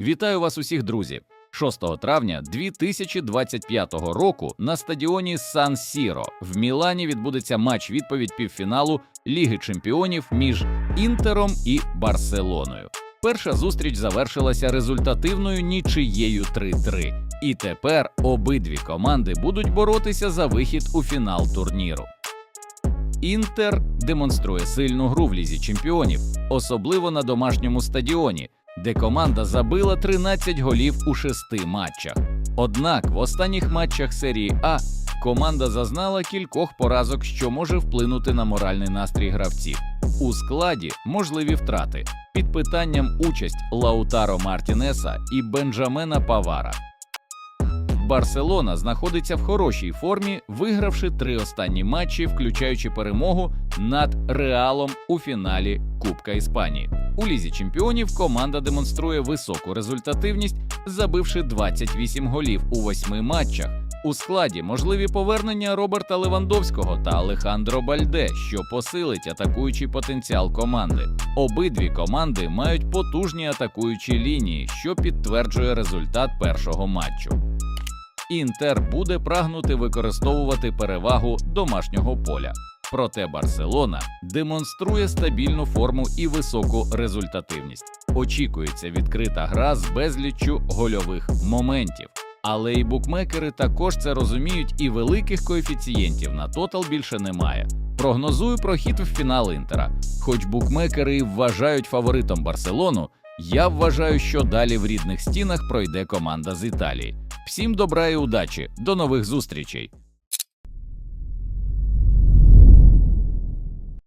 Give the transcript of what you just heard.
Вітаю вас усіх, друзі! 6 травня 2025 року на стадіоні Сан Сіро в Мілані відбудеться матч відповідь півфіналу Ліги Чемпіонів між Інтером і Барселоною. Перша зустріч завершилася результативною нічиєю 3-3. І тепер обидві команди будуть боротися за вихід у фінал турніру. Інтер демонструє сильну гру в лізі чемпіонів, особливо на домашньому стадіоні, де команда забила 13 голів у шести матчах. Однак в останніх матчах серії А команда зазнала кількох поразок, що може вплинути на моральний настрій гравців. У складі можливі втрати під питанням участь Лаутаро Мартінеса і Бенджамена Павара. Барселона знаходиться в хорошій формі, вигравши три останні матчі, включаючи перемогу над Реалом у фіналі Кубка Іспанії. У лізі чемпіонів команда демонструє високу результативність, забивши 28 голів у восьми матчах. У складі можливі повернення Роберта Левандовського та Алехандро Бальде, що посилить атакуючий потенціал команди. Обидві команди мають потужні атакуючі лінії, що підтверджує результат першого матчу. Інтер буде прагнути використовувати перевагу домашнього поля. Проте Барселона демонструє стабільну форму і високу результативність. Очікується відкрита гра з безліччю гольових моментів. Але і букмекери також це розуміють, і великих коефіцієнтів на тотал більше немає. Прогнозую прохід в фінал Інтера. Хоч букмекери і вважають фаворитом Барселону, я вважаю, що далі в рідних стінах пройде команда з Італії. Всім добра і удачі, до нових зустрічей!